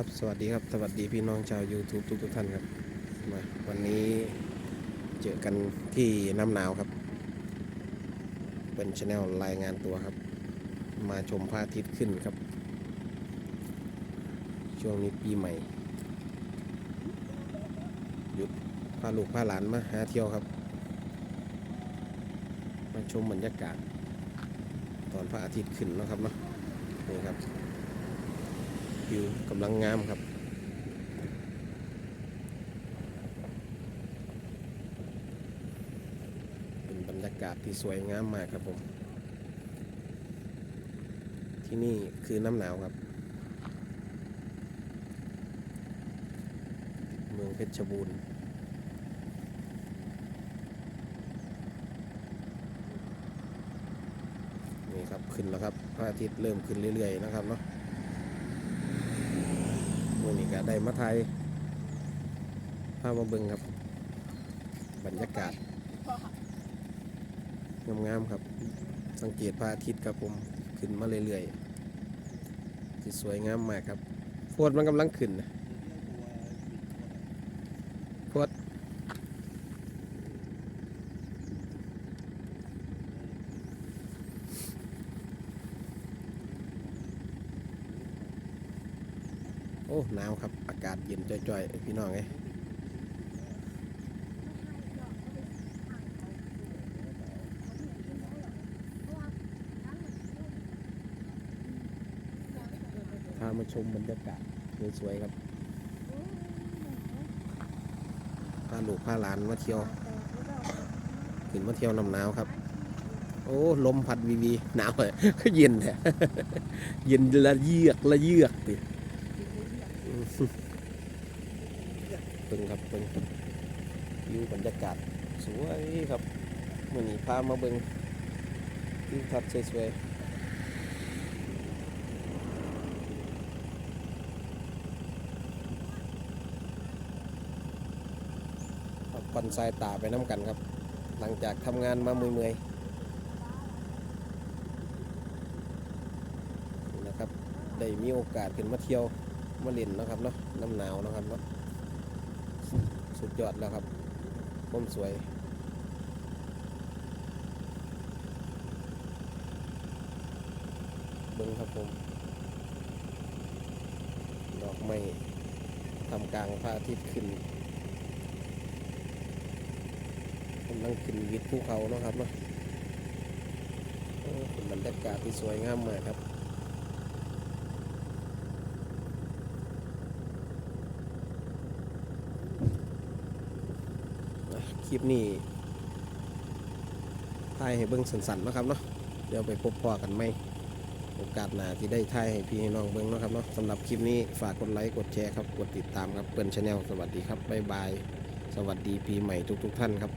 ครับสวัสดีครับสวัสดีพี่น้องชาว YouTube ทุกทุกท่านครับมาวันนี้เจอกันที่น้ำหนาวครับ เป็นช anel รายงานตัวครับ มาชมพระอาทิตย์ขึ้นครับ ช่วงนี้ปีใหม่ หยุดพาลูกพาหลานมาหาเที่ยวครับ มาชมบรรยากาศ ตอนพระอาทิตย์ขึ้นนะครับเนาะ วิวกำลังงามครับเป็นบรรยากาศที่สวยงามมากครับผม ที่นี่คือน้ำหนาวครับ เมืองเพชรบูรณ์นี่ครับขึ้นแล้วครับพระอาทิตย์เริ่มขึ้นเรื่อยๆนะครับเนาะ ก็ได้มาไทยพามาเบิ่งครับ บรรยากาศงามๆครับ สังเกตพระอาทิตย์ครับผมขึ้นมาเรื่อยๆสวยงามมากครับโคตรมันกำลังขึ้นนะโคตร โอ้หนาวครับ อากาศเย็นจ่อยๆ พี่น้องเอ้ยพามาชมบรรยากาศสวยๆครับพาลูกพาหลานมาเที่ยวขึ้นมาเที่ยวน้ำหนาวครับ โอ้ลมพัดวีวีหนาวเลยก็เย็นแท้เย็นละเยือกละเยือกติ เบิ่งครับเบิ่งวิวบรรยากาศสวยครับมื่อนี้พามาเบิ่งวิวทัศน์สวยๆพักผ่อนสายตาไปน้ำกันครับ หลังจากทำงานมาเมื่อยๆนะครับ ได้มีโอกาสขึ้นมาเที่ยว มาเล่นนะครับเนาะน้ำหนาวนะครับเนาะสุดยอดแล้วครับผมสวยเบิ้งครับผม ดอกไม้ทำกลางพระอาทิตย์ขึ้นกำลังขึ้นวิดภูเขาเนาะครับเนาะเป็นบรรยากาศที่สวยงามมากครับ คลิปนี้ถ่ายให้เบิ้งสันๆเนนะครับเนาะเดี๋ยวไปพบพ่อกันไหมโอกาสหน้าที่ได้ถ่ายให้พี่ให้น้องเบิ้งนะครับเนาะสำหรับคลิปนี้ฝากกดไลค์กดแชร์ครับกดติดตามครับเปิ้ลชาแนลสวัสดีครับบ๊ายบาย สวัสดีปีใหม่ทุกๆท่านครับ